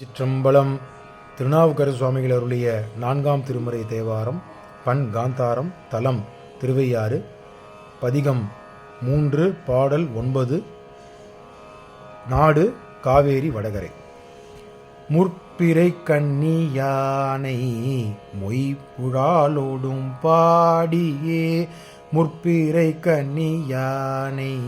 சிற்றம்பலம் திருநாவுக்கரசு சுவாமிகள் அருளிய நான்காம் திருமுறை தேவாரம் பண் காந்தாரம் தலம் திருவையாறு பதிகம் மூன்று பாடல் ஒன்பது நாடு காவேரி வடகரை. முற்பிறை கண்ணி யானை மொய்புழாலோடும் பாடியே முற்பிறை கண்ணி யானை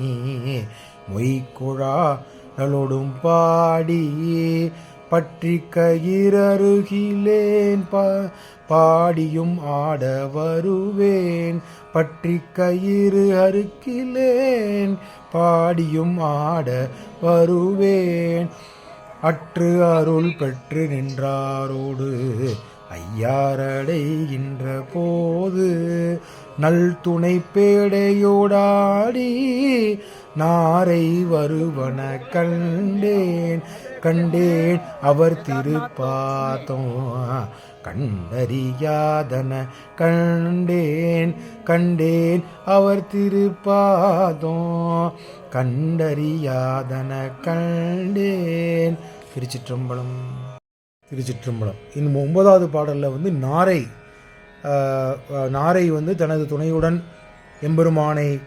மொய்குழாலோடும் பாடியே பற்றி கயிறருகிலேன் பா பாடியும் ஆட வருவேன். பற்றி கயிறு அருகிலேன் பாடியும் ஆட வருவேன். அற்று அருள் பெற்று நின்றாரோடு ஐயாரடைகின்ற போது நல் துணை பேடையோடாடி நாரை வருவன கண்டேன். கண்டேன் அவர் திருப்பாதம் கண்டறியாதன கண்டேன். கண்டேன் அவர் திருப்பாதம் கண்டறியாதன கண்டேன். திருச்சிற்றம்பலம் திருச்சிற்றம்பலம். இன்னும் ஒன்பதாவது பாடலில் வந்து நாரை நாரை வந்து தனது துணையுடன் எம்பெருமானை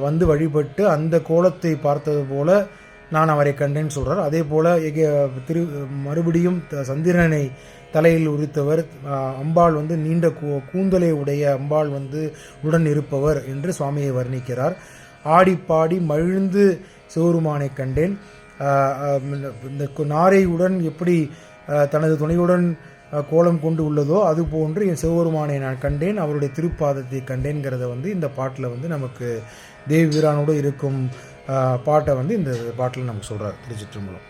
வந்து வழிபட்டு அந்த கோலத்தை பார்த்தது போல நான் அவரை கண்டேன்னு சொல்கிறார் அதே போல் எக- திரு மறுபடியும் த- சந்திரனை தலையில் உரித்தவர் அம்பாள் வந்து நீண்ட கூ- கூந்தலை உடைய அம்பாள் வந்து உடன் இருப்பவர் என்று சுவாமியை வர்ணிக்கிறார். ஆடி பாடி மகிழ்ந்து சிவருமானை கண்டேன். இந்த நாரையுடன் எப்படி தனது துணையுடன் கோலம் கொண்டு உள்ளதோ அது போன்று என் சிவபெருமானை நான் கண்டேன் அவருடைய திருப்பாதத்தை கண்டேன்கிறத வந்து இந்த பாட்டில் வந்து நமக்கு தேவி வீரானோடு இருக்கும் பாட்டை வந்து இந்த பாட்டில் நமக்கு சொல்கிறார் திருச்சிற்றம்பலம்.